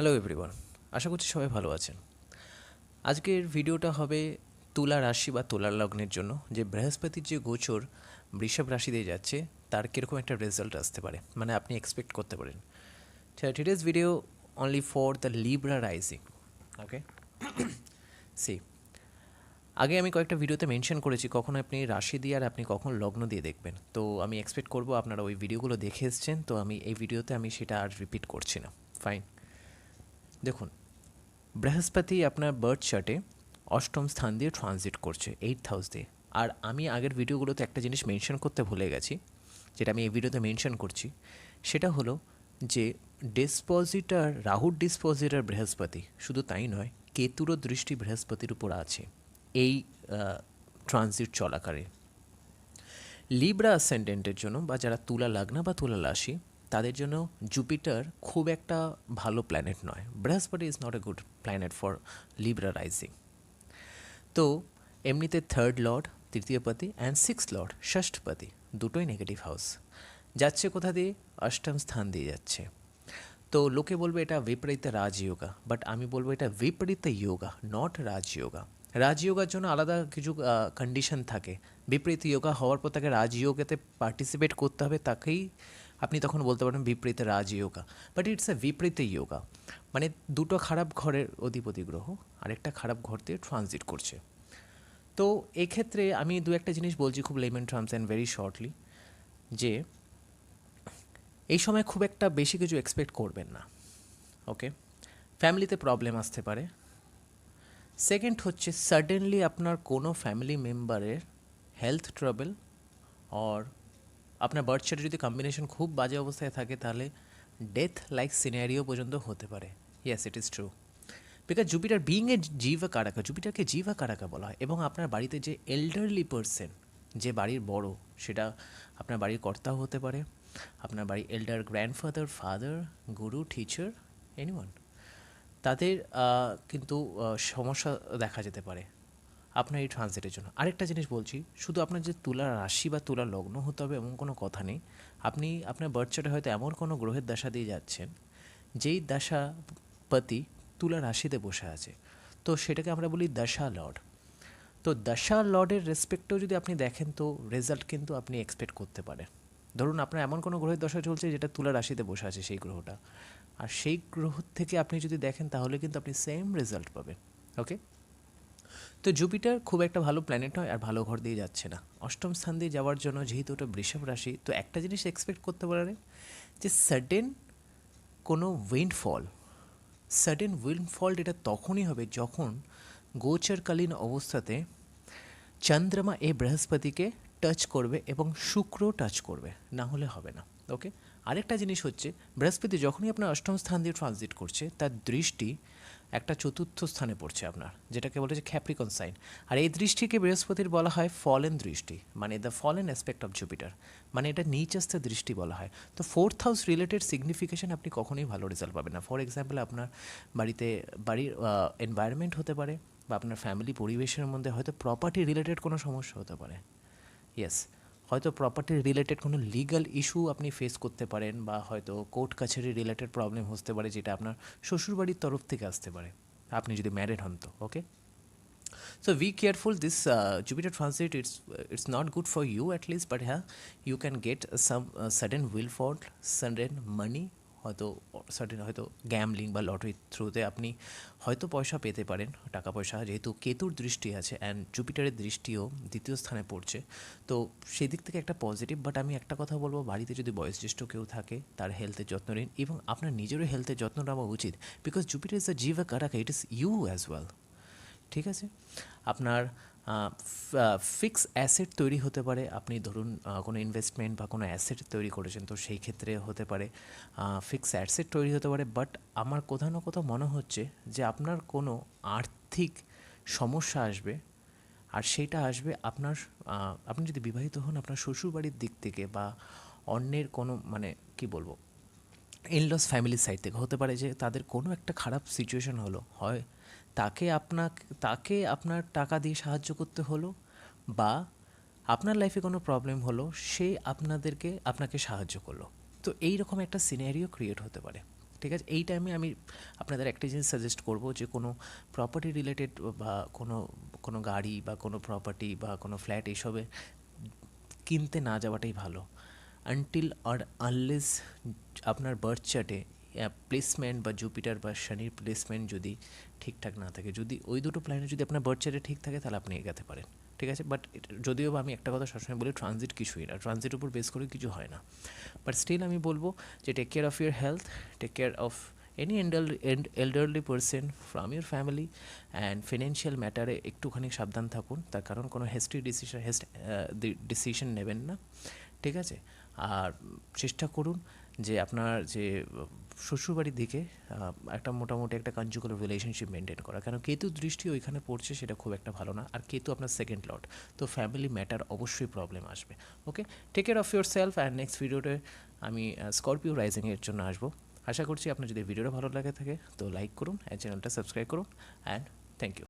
Hello everyone আশা করছি সবাই ভালো আছেন। আজকের ভিডিওটা হবে তুলা রাশি বা তুলা লগ্নের জন্য, যে বৃহস্পতির যে গোচর বৃষভ রাশি দিয়ে যাচ্ছে, তার কীরকম একটা রেজাল্ট আসতে পারে মানে আপনি এক্সপেক্ট করতে পারেন। Today's video only for the Libra rising okay see আগে আমি কয়েকটা ভিডিওতে মেনশন করেছি কখন আপনি রাশি দিয়ে আর আপনি কখন লগ্ন দিয়ে দেখবেন। তো আমি এক্সপেক্ট করব আপনারা ওই ভিডিওগুলো দেখে এসছেন, তো আমি এই ভিডিওতে আমি সেটা আর রিপিট করছি না। ফাইন দেখুন, বৃহস্পতি আপনার বার্থ চার্টে অষ্টম স্থান দিয়ে ট্রানজিট করছে এইট হাউস দিয়ে। আর আমি আগের ভিডিওগুলোতে একটা জিনিস মেনশন করতে ভুলে গেছি, যেটা আমি এই ভিডিওতে মেনশন করছি, সেটা হলো যে ডিসপোজিটার রাহুর ডিসপোজিটার বৃহস্পতি, শুধু তাই নয়, কেতুরও দৃষ্টি বৃহস্পতির উপর আছে, এই ট্রানজিট চলাকালে। লিব্রা অ্যাসেন্ডেন্টের জন্য বা যারা তুলা, লাগনা বা তুলা রাশি তাদের জন্য জুপিটার খুব একটা ভালো প্ল্যানেট নয়। বৃহস্পতি is not a good planet for Libra rising তো এমনিতে থার্ড লর্ড তৃতীয়পতি অ্যান্ড সিক্স লর্ড ষষ্ঠপতি দুটোই নেগেটিভ হাউস যাচ্ছে কোথা দিয়ে? অষ্টম স্থান দিয়ে যাচ্ছে। তো লোকে বলবে এটা বিপরীত রাজযোগা বাট আমি বলব এটা বিপরীত যোগা নট রাজযোগা। রাজযোগার জন্য আলাদা কিছু কন্ডিশন থাকে। বিপরীত যোগা হওয়ার পর তাকে রাজযোগাতে পার্টিসিপেট করতে হবে, তাকেই আপনি তখন বলতে পারেন বিপরীত রাজযোগা বাট ইটস এ বিপরীত ইয়োগা। মানে দুটো খারাপ ঘরের অধিপতি গ্রহ, আরেকটা খারাপ ঘর দিয়ে ট্রানজিট করছে। তো এক্ষেত্রে আমি দু একটা জিনিস বলছি খুব layman terms and very shortly যে এই সময় খুব একটা বেশি কিছু এক্সপেক্ট করবেন না ওকে ফ্যামিলিতে প্রবলেম আসতে পারে। সেকেন্ড হচ্ছে সাডেনলি আপনার কোনো ফ্যামিলি মেম্বারের হেলথ ট্রাবল অর আপনার বার্থ চার্টে যদি কম্বিনেশন খুব বাজে অবস্থায় থাকে, তাহলে ডেথ লাইক সিনারিও পর্যন্ত হতে পারে। Yes it is true because Jupiter being a jiva karaka জুপিটারকে জিভা কারাকা বলা হয়, এবং আপনার বাড়িতে যে এল্ডারলি পার্সন যে বাড়ির বড়, সেটা আপনার বাড়ির কর্তাও হতে পারে, আপনার বাড়ির elder grandfather father guru teacher anyone তাদের কিন্তু সমস্যা দেখা যেতে পারে। আপনার এই ট্রানজিটের জন্য। আরেকটা জিনিস বলছি, শুধু আপনার যে তুলা রাশি বা তুলা লগ্ন হতে হবে এমন কোনো কথা নেই। আপনি, আপনার বার্থ চার্টে হয়তো এমন কোনো গ্রহের দশা দিয়ে যাচ্ছেন, যেই দশা পতি তুলা রাশিতে বসে আছে। তো সেটাকে আমরা বলি দশা লর্ড। তো দশা লর্ডের রেসপেক্টেও যদি আপনি দেখেন, তো রেজাল্ট কিন্তু আপনি এক্সপেক্ট করতে পারেন। ধরুন আপনার এমন কোনো গ্রহের দশা চলছে, যেটা তুলা রাশিতে বসে আছে সেই গ্রহটা। আর সেই গ্রহ থেকে আপনি যদি দেখেন, তাহলে কিন্তু আপনি সেম রেজাল্ট পাবেন। ওকে তো জুপিটার খুব একটা ভালো প্ল্যানেট নয় আর ভালো ঘর দিয়ে যাচ্ছে না। অষ্টম স্থান দিয়ে যাওয়ার জন্য যেহেতু ওটা বৃষভ রাশি, তো একটা জিনিস এক্সপেক্ট করতে পারেন যে সাডেন কোনো উইন্ডফল সাডেন উইন্ডফল এটা তখনই হবে যখন গোচরকালীন অবস্থাতে চন্দ্রমা এই বৃহস্পতিকে টাচ করবে এবং শুক্র টাচ করবে, না হলে হবে না। ওকে আরেকটা জিনিস হচ্ছে, বৃহস্পতি যখনই আপনার অষ্টম স্থান দিয়ে ট্রানজিট করছে, তার দৃষ্টি একটা চতুর্থ স্থানে পড়ছে আপনার, যেটাকে বলে যে খ্যাপ্রিকন সাইন আর এই দৃষ্টিকে বৃহস্পতির বলা হয় ফলেন দৃষ্টি মানে the fallen aspect of Jupiter মানে এটা নিচস্থ দৃষ্টি বলা হয়। তো ফোর্থ হাউস রিলেটেড সিগনিফিকেশন আপনি কখনোই ভালো রেজাল্ট পাবেন না। ফর এক্সাম্পল আপনার বাড়িতে, বাড়ির এনভায়রনমেন্ট হতে পারে বা আপনার ফ্যামিলি পরিবেশের মধ্যে হয়তো প্রপার্টি রিলেটেড কোনো সমস্যা হতে পারে। ইয়েস হয়তো প্রপার্টি রিলেটেড কোনো লিগাল ইস্যু আপনি ফেস করতে পারেন বা হয়তো কোর্ট কাছারি রিলেটেড প্রবলেম হতে পারে যেটা আপনার শ্বশুরবাড়ির তরফ থেকে আসতে পারে। আপনি যদি ম্যারিড হন তো okay so we careful this Jupiter translate it's it's not good for you at least but হ্যাঁ you can get some sudden will ফল্ট সাডেন মানি হয়তো সার্টেন হয়তো গ্যামলিং বা লটারির থ্রুতে আপনি হয়তো পয়সা পেতে পারেন টাকা পয়সা যেহেতু কেতুর দৃষ্টি আছে অ্যান্ড জুপিটারের দৃষ্টিও দ্বিতীয় স্থানে পড়ছে। তো সেই দিক থেকে একটা পজিটিভ বাট আমি একটা কথা বলব, বাড়িতে যদি বয়োজ্যেষ্ঠ কেউ থাকে, তার হেলথের যত্ন নিন এবং আপনার নিজেরও হেলথের যত্ন নেওয়া উচিত। Because Jupiter is a jiva karaka it is you as well ঠিক আছে? আপনার ফিক্স অ্যাসেট তৈরি হতে পারে। আপনি ধরুন কোনো ইনভেস্টমেন্ট বা কোনো অ্যাসেট তৈরি করেছেন, তো সেই ক্ষেত্রে হতে পারে। ফিক্স অ্যাসেট তৈরি হতে পারে বাট আমার কোথাও না কোথাও মনে হচ্ছে যে আপনার কোনো আর্থিক সমস্যা আসবে, আর সেটা আসবে আপনার আপনি যদি বিবাহিত হন, আপনার শ্বশুরবাড়ির দিক থেকে বা অন্যের কোনো মানে কি বলব ইনলস ফ্যামিলির সাইড থেকে, হতে পারে যে তাদের কোনো একটা খারাপ সিচুয়েশন হলো, হয় তাকে আপনাকে, তাকে আপনার টাকা দিয়ে সাহায্য করতে হলো বা আপনার লাইফে কোনো প্রবলেম হলো, সে আপনাদেরকে আপনাকে সাহায্য করল। তো এই রকম একটা সিনারিও ক্রিয়েট হতে পারে। ঠিক আছে? এই টাইমে আমি আপনাদের একটা জিনিস সাজেস্ট করব যে কোনো প্রপার্টি রিলেটেড বা কোনো কোনো গাড়ি বা কোনো প্রপার্টি বা কোনো ফ্ল্যাট এইসবে কিনতে না যাওয়াটাই ভালো। আনটিল আর আনলেস আপনার বার্থ চার্টে প্লেসমেন্ট বা জুপিটার বা শনির প্লেসমেন্ট যদি ঠিকঠাক না থাকে, যদি ওই দুটো প্ল্যানেট যদি আপনার বার্থ চার্টে ঠিক থাকে, তাহলে আপনি এগাতে পারেন, ঠিক আছে? বাট যদিও আমি একটা কথা সবসময় বলি ট্রানজিট কিছুই না ট্রানজিট উপর বেস করে কিছু হয় না। বাট স্টিল আমি বলব যে take care of your health take care of any elderly person from your family and financial ম্যাটারে একটুখানি সাবধান থাকুন। তার কারণ কোনো হেস্টি ডিসিশন হেস্ট ডিসিশন নেবেন না, ঠিক আছে? আর চেষ্টা করুন যে আপনার যে শ্বশুরবাড়ির দিকে একটা মোটামুটি একটা কনজুগাল রিলেশনশিপ মেনটেন করা। কারণ কেতু দৃষ্টি ওইখানে পড়ছে সেটা খুব একটা ভালো না। আর কেতু আপনার সেকেন্ড লট তো ফ্যামিলি ম্যাটার অবশ্যই প্রবলেম আসবে। Okay take care of yourself and next ভিডিওতে আমি স্করপিও রাইজিংয়ের জন্য আসব। আশা করছি আপনার যদি ভিডিওটা ভালো লাগে থাকে, তো লাইক করুন অ্যান্ড চ্যানেলটা সাবস্ক্রাইব করুন অ্যান্ড থ্যাংক ইউ